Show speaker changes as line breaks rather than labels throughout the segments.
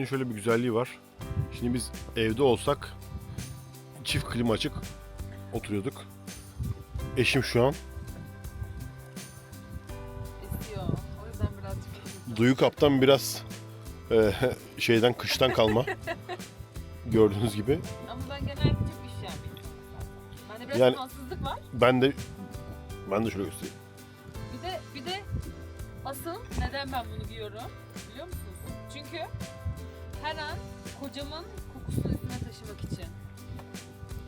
Teknenin şöyle bir güzelliği var. Şimdi biz evde olsak çift klima açık oturuyorduk. Eşim şu an
Esiyor. O yüzden birazcık
duyu kaptan biraz e, şeyden kıştan kalma. Gördüğünüz gibi.
Ama ben genelde çok insanım zaten. Bende biraz
Yani-
şanssızlık var.
Ben de ben de şöyle göstereyim.
Bir de bir de asıl neden ben bunu giyiyorum biliyor musunuz? Çünkü her an kocamın kokusunu üstüme taşımak için.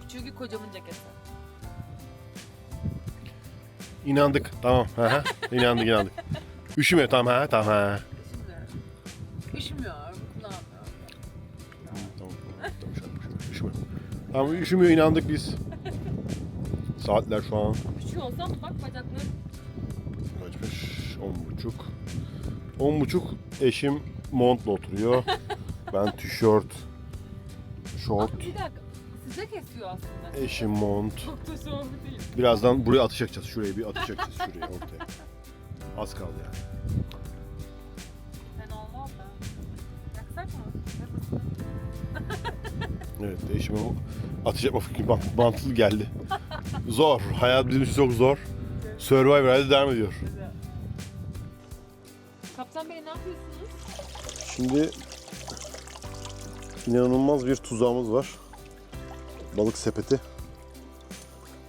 Çünkü kocamın ceketi.
İnandık. Tamam. Hı hı. inandık inandık. Üşüme tamam ha tamam ha.
Üşümüyorum. Üşümüyorum. Kullanmıyorum.
Tamam, tamam, tamam, şu an üşüme, üşüme. Tamam üşümüyor inandık biz. Saatler şu an
Üşüyor olsam bak bacaklarım.
kaçmış? On buçuk. On buçuk eşim montla oturuyor. Ben tişört, şort,
bir dakika. Size kesiyor aslında.
eşim mont.
Çok da soğuk değil.
Birazdan buraya atış yakacağız. Şuraya bir atış yakacağız şuraya ortaya. Az kaldı yani.
Fena olmaz da. Yaksak mı?
Evet eşime bu atış yapma fikri geldi. Zor. Hayat bizim için çok zor. Survivor hadi devam ediyor.
Güzel. Kaptan Bey ne yapıyorsunuz?
Şimdi inanılmaz bir tuzağımız var. Balık sepeti.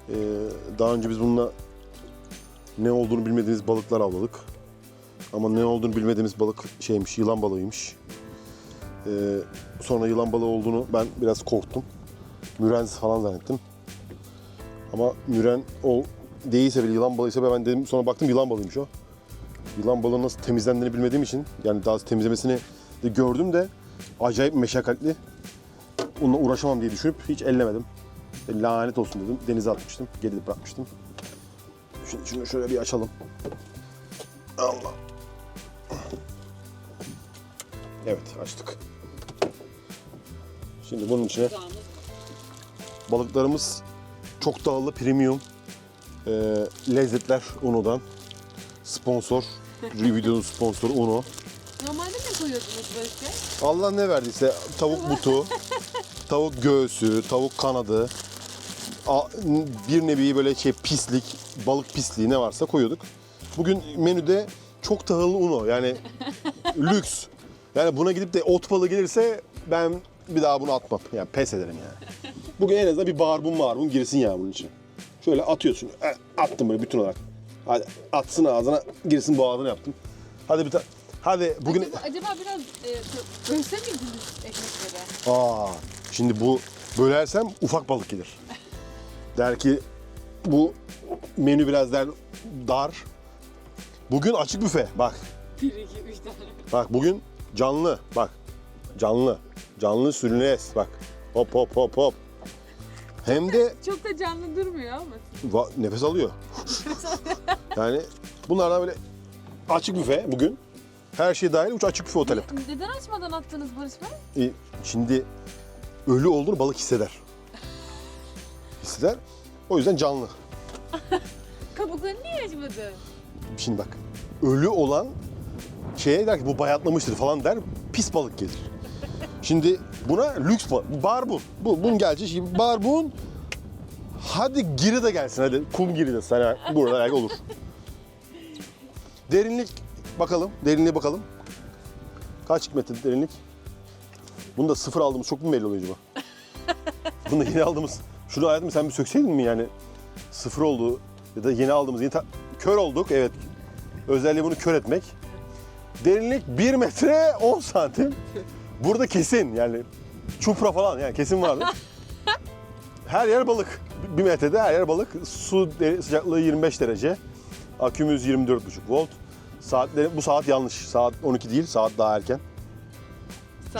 Ee, daha önce biz bununla ne olduğunu bilmediğimiz balıklar avladık. Ama ne olduğunu bilmediğimiz balık şeymiş, yılan balığıymış. Ee, sonra yılan balığı olduğunu ben biraz korktum. Mürenz falan zannettim. Ama müren o değilse bile yılan balığıysa ben dedim sonra baktım yılan balığıymış o yılan balığının nasıl temizlendiğini bilmediğim için yani daha temizlemesini de gördüm de acayip meşakkatli. Onunla uğraşamam diye düşünüp hiç ellemedim. E, lanet olsun dedim. Denize atmıştım. Geride bırakmıştım. Şimdi şunu şöyle bir açalım. Allah. Evet açtık. Şimdi bunun içine balıklarımız çok dağlı premium e, lezzetler Uno'dan. Sponsor. Videonun sponsoru Uno.
Normalde koyuyordunuz Bey?
Allah ne verdiyse tavuk butu, tavuk göğsü, tavuk kanadı, a- bir nevi böyle şey pislik, balık pisliği ne varsa koyuyorduk. Bugün menüde çok tahıllı uno yani lüks. Yani buna gidip de ot balığı gelirse ben bir daha bunu atmam. Yani pes ederim yani. Bugün en azından bir barbun marbun girsin ya bunun için. Şöyle atıyorsun. E, Attım böyle bütün olarak. Hadi atsın ağzına girsin boğazına yaptım. Hadi bir ta- Hadi bugün
Acaba, acaba biraz e, bö- bölse miydiniz ekmekleri?
Aa, şimdi bu bölersem ufak balık gelir. Der ki bu menü biraz der dar. Bugün açık büfe. Bak.
1, 2, 3 tane.
Bak bugün canlı. Bak. Canlı. Canlı sürünes. Bak. Hop hop hop hop. Hem de
Çok da canlı durmuyor ama.
va- nefes alıyor. yani bunlardan böyle açık büfe bugün. Her şey dahil uç açık büfe otel yaptık.
Ne- Neden açmadan attınız Barış Bey?
E, şimdi ölü olduğunu balık hisseder. Hisseder. O yüzden canlı.
Kabuklarını niye açmadın?
Şimdi bak. Ölü olan şeye der ki bu bayatlamıştır falan der. Pis balık gelir. Şimdi buna lüks balık. Bu Barbun. Bu, bunun geleceği şey. Barbun. Hadi giri de gelsin hadi. Kum giri de sana burada olur. Derinlik bakalım. Derinliğe bakalım. Kaç metre derinlik? Bunu da sıfır aldığımız çok mu belli oluyor acaba? Bunu da yeni aldığımız. Şunu hayatım sen bir sökseydin mi yani? Sıfır oldu ya da yeni aldığımız yeni kör olduk evet. Özelliği bunu kör etmek. Derinlik 1 metre 10 santim. Burada kesin yani çupra falan yani kesin vardır. Her yer balık. Bir metrede her yer balık. Su sıcaklığı 25 derece. Akümüz 24,5 volt. Saatleri, bu saat yanlış. Saat 12 değil, saat daha erken.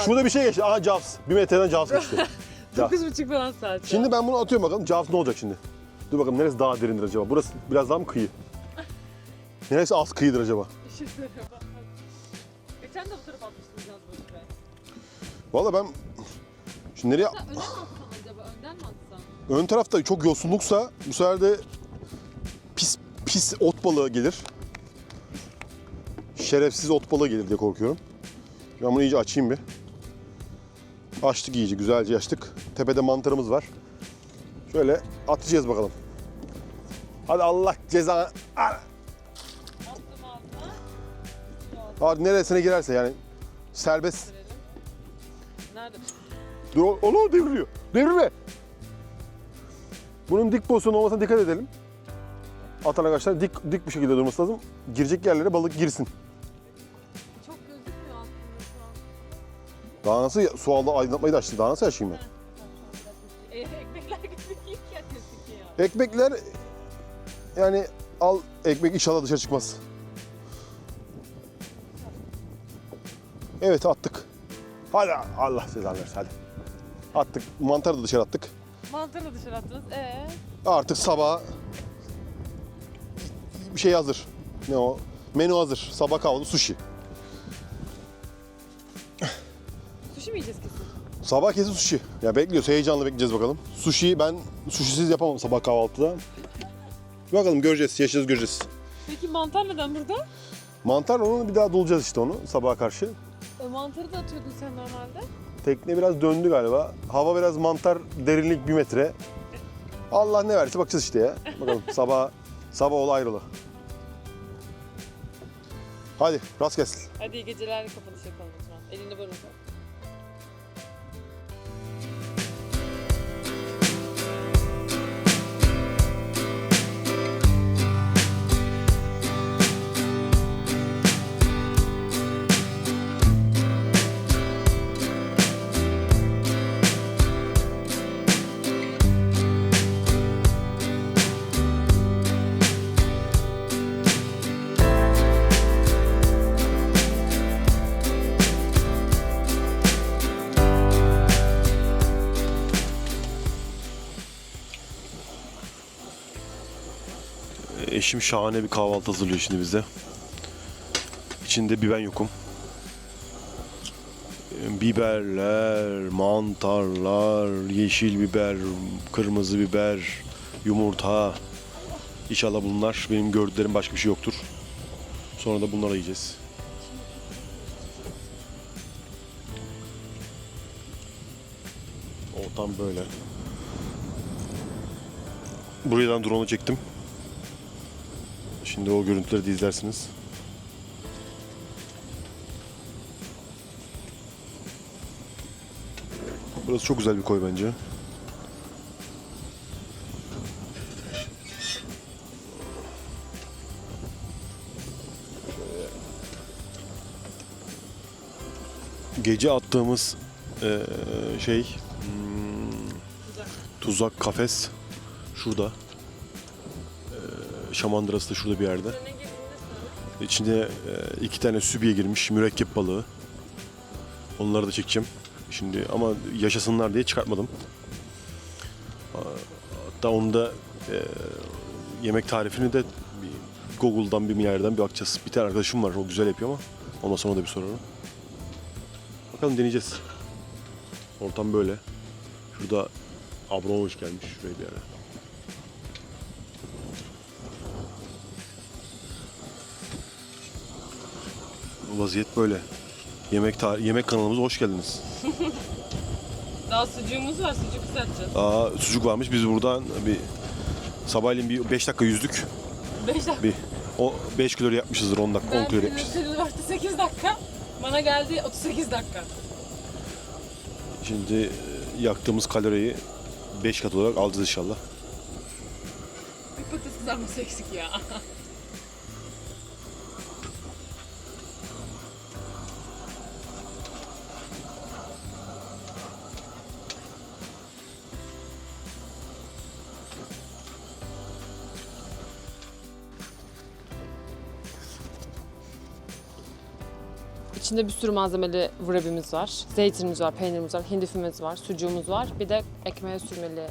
Şurada bir şey geçti. Aa Jaws. Bir metreden Jaws geçti. Jaws.
9.30 falan saat.
Şimdi ben bunu atıyorum bakalım. Jaws ne olacak şimdi? Dur bakalım neresi daha derindir acaba? Burası biraz daha mı kıyı? Neresi az kıyıdır acaba?
Geçen de bu tarafa atmıştınız.
Valla ben şimdi nereye...
Önden mi atsan acaba? Önden mi atsan?
Ön tarafta çok yosunluksa bu sefer de pis pis ot balığı gelir. Şerefsiz ot balığı gelir diye korkuyorum. Ben bunu iyice açayım bir. Açtık iyice, güzelce açtık. Tepede mantarımız var. Şöyle atacağız bakalım. Hadi Allah ceza...
Altına.
Hadi neresine girerse yani serbest.
Nerede?
Dur onu devriliyor. Devrilme. Bunun dik pozisyon olmasına dikkat edelim. Atan arkadaşlar dik dik bir şekilde durması lazım. Girecek yerlere balık girsin. Daha nasıl ya- su aldı aydınlatmayı da açtı. Daha nasıl açayım ben?
E, ekmekler gözüküyor gözüküyor.
Ekmekler yani al ekmek inşallah dışarı çıkmaz. Evet attık. Hadi Allah cezanı versin hadi. Attık. Mantarı da dışarı attık.
Mantarı da dışarı attınız. Ee,
Artık sabah bir şey hazır. Ne o? Menü hazır. Sabah kahvaltı sushi Sabah kesin sushi. Ya bekliyoruz. Heyecanla bekleyeceğiz bakalım. Sushi ben sushisiz yapamam sabah kahvaltıda. Bakalım göreceğiz. Yaşayacağız göreceğiz.
Peki mantar neden burada?
Mantar onu bir daha dolacağız işte onu sabaha karşı.
E, mantarı da atıyordun sen normalde.
Tekne biraz döndü galiba. Hava biraz mantar, derinlik bir metre. Allah ne verse bakacağız işte ya. Bakalım sabah sabah ol ayrılı. Hadi rast gelsin.
Hadi iyi geceler kapanış yapalım o zaman. Elini bana
Eşim şahane bir kahvaltı hazırlıyor şimdi bize. İçinde bir ben yokum. Biberler, mantarlar, yeşil biber, kırmızı biber, yumurta. İnşallah bunlar benim gördüklerim başka bir şey yoktur. Sonra da bunları yiyeceğiz. Ortam böyle. Buradan drone'u çektim. Şimdi o görüntüleri de izlersiniz. Burası çok güzel bir koy bence. Gece attığımız eee, şey hmm, tuzak kafes şurada. Şamandırası da şurada bir yerde. İçinde e, iki tane sübiye girmiş mürekkep balığı. Onları da çekeceğim. Şimdi ama yaşasınlar diye çıkartmadım. Hatta onu da e, yemek tarifini de Google'dan bir yerden bir bakacağız. Bir tane arkadaşım var o güzel yapıyor ama ondan sonra da bir sorarım. Bakalım deneyeceğiz. Ortam böyle. Şurada Abramovich gelmiş şuraya bir yere. Vaziyet böyle. Yemek tar- yemek kanalımıza hoş geldiniz.
Daha sucuğumuz var. Sucuk kızartacağız.
Aa, sucuk varmış. Biz buradan bir sabahleyin bir 5 dakika yüzdük.
5 dakika.
Bir o 5 kilo yapmışızdır 10 dakika 10
Ben
kilo
bir
yapmışız.
Nutella vardı 8 dakika. Bana geldi 38 dakika.
Şimdi e, yaktığımız kaloriyi 5 kat olarak alacağız inşallah.
Bir patates kızarması eksik ya. İçinde bir sürü malzemeli wrap'imiz var. Zeytinimiz var, peynirimiz var, hindifimiz var, sucuğumuz var. Bir de ekmeğe sürmeli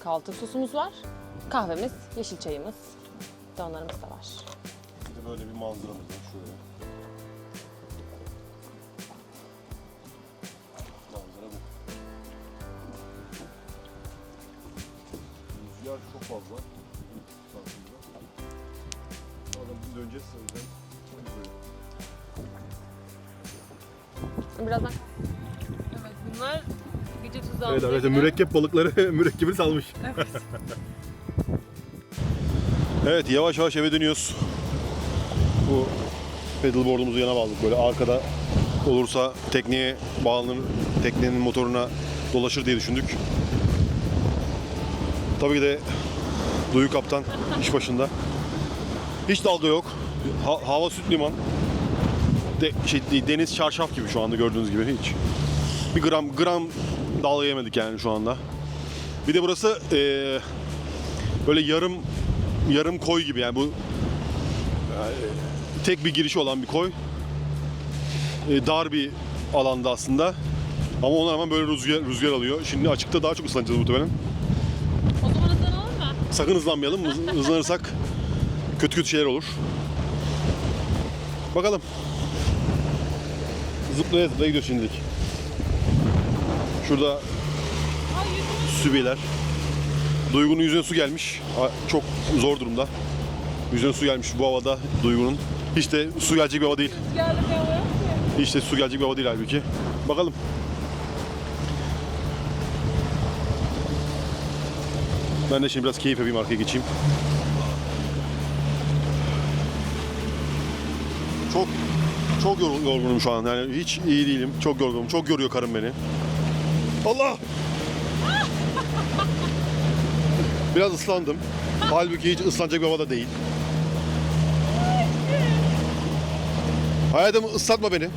kahvaltı sosumuz var. Kahvemiz, yeşil çayımız, donlarımız da var.
Bir de böyle bir manzaramız var şöyle. Manzara bu. Rüzgar çok fazla.
Birazdan. Evet bunlar gece tuzağı.
Evet arkadaşlar mürekkep balıkları mürekkebini salmış.
Evet.
Evet yavaş yavaş eve dönüyoruz. Bu pedalboard'umuzu yana bağladık böyle arkada olursa tekneye bağlanır, teknenin motoruna dolaşır diye düşündük. Tabii ki de Duyu Kaptan iş başında. Hiç dalga yok. Ha- hava süt liman. De- şey, deniz çarşaf gibi şu anda gördüğünüz gibi hiç. Bir gram gram dalga yemedik yani şu anda. Bir de burası eee, böyle yarım yarım koy gibi yani bu yani tek bir girişi olan bir koy. E, dar bir alanda aslında. Ama ona rağmen böyle rüzgar, rüzgar alıyor. Şimdi açıkta daha çok ıslanacağız muhtemelen.
O zaman hızlanalım mı?
Sakın hızlanmayalım. Hız- Hızlanırsak kötü kötü şeyler olur. Bakalım. Zıplaya zıplaya gidiyoruz şimdilik. Şurada Sübeyler. Duygu'nun yüzüne su gelmiş. Çok zor durumda. Yüzüne su gelmiş bu havada Duygu'nun. Hiç de su gelecek bir hava değil. Hiç de su gelecek bir hava değil halbuki. Bakalım. Ben de şimdi biraz keyif yapayım arkaya geçeyim. Çok çok yor- yorgunum şu an. Yani hiç iyi değilim. Çok yorgunum. Çok yoruyor karım beni. Allah! Biraz ıslandım. Halbuki hiç ıslanacak bir havada değil. Hayatım ıslatma beni.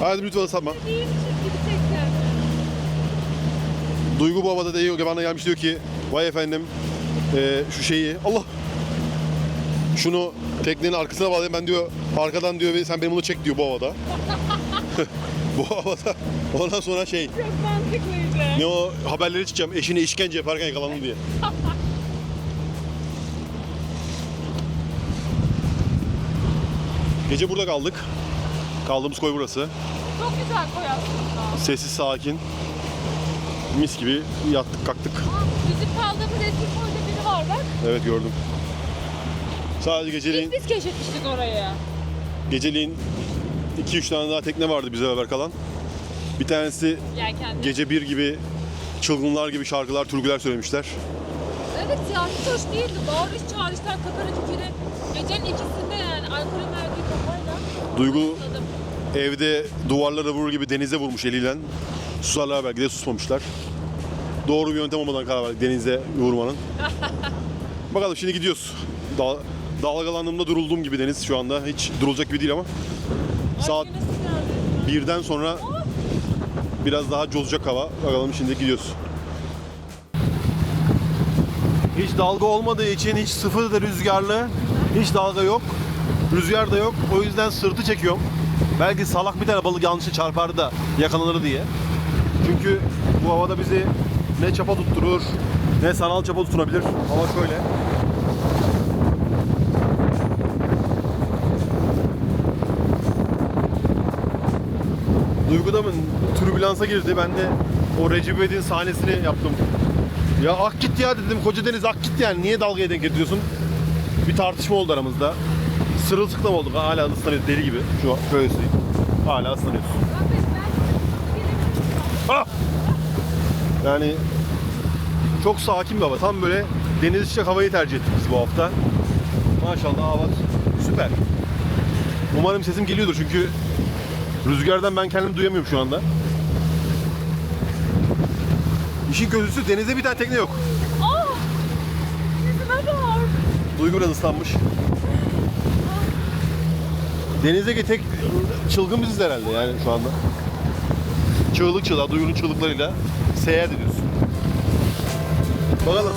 Ben?
Hayatım lütfen ıslatma. Duygu bu havada değil. Bana gelmiş diyor ki vay efendim eee, şu şeyi Allah şunu teknenin arkasına bağlayayım ben diyor arkadan diyor sen benim bunu çek diyor bu havada. bu havada. Ondan sonra şey
Çok mantıklıydı.
ne o haberleri çıkacağım eşine işkence yaparken yakalandı diye. Gece burada kaldık. Kaldığımız koy burası.
Çok güzel koy aslında.
Sessiz sakin. Mis gibi yattık kalktık.
Aa, Bizim kaldığımız eski koyda biri var bak.
Evet gördüm. Sadece geceliğin,
İlk biz keşfetmiştik orayı.
geceliğin 2-3 tane daha tekne vardı bize beraber kalan. Bir tanesi
Yelkenli.
gece bir gibi çılgınlar gibi şarkılar, türküler söylemişler.
Evet ya hiç hoş değildi. Bağırış çağrışlar kakara kükürü. Gecenin ikisinde yani alkolün verdiği kafayla.
Duygu
Anladım.
evde duvarlara vurur gibi denize vurmuş eliyle. Susarlar belki de susmamışlar. Doğru bir yöntem olmadan karar verdik denize vurmanın. Bakalım şimdi gidiyoruz. Dal dalgalandığımda durulduğum gibi deniz şu anda. Hiç durulacak gibi değil ama. Saat birden sonra biraz daha cozacak hava. Bakalım şimdi gidiyoruz. Hiç dalga olmadığı için hiç sıfır da rüzgarlı. Hiç dalga yok. Rüzgar da yok. O yüzden sırtı çekiyorum. Belki salak bir tane balık yanlışlıkla çarpar da yakalanır diye. Çünkü bu havada bizi ne çapa tutturur ne sanal çapa tutunabilir. Hava şöyle. Duygu'da mı türbülansa girdi. Ben de o Recep İvedik'in sahnesini yaptım. Ya ak git ya dedim. Koca deniz ak git yani. Niye dalgaya denk getiriyorsun? Bir tartışma oldu aramızda. Sırılsıklam olduk. Hala ıslanıyoruz deli gibi. Şu an şöyle söyleyeyim. Hala ıslanıyoruz. Ah! Yani çok sakin bir hava. Tam böyle deniz sıcak havayı tercih ettik biz bu hafta. Maşallah hava süper. Umarım sesim geliyordur çünkü rüzgardan ben kendimi duyamıyorum şu anda. İşin kötüsü denizde bir tane tekne yok.
Aa! Yüzüme bak.
Duygu biraz ıslanmış. Denizdeki tek çılgın biziz herhalde yani şu anda. Çığlık çığlığa, Duygu'nun çığlıklarıyla seyahat ediyoruz. Bakalım.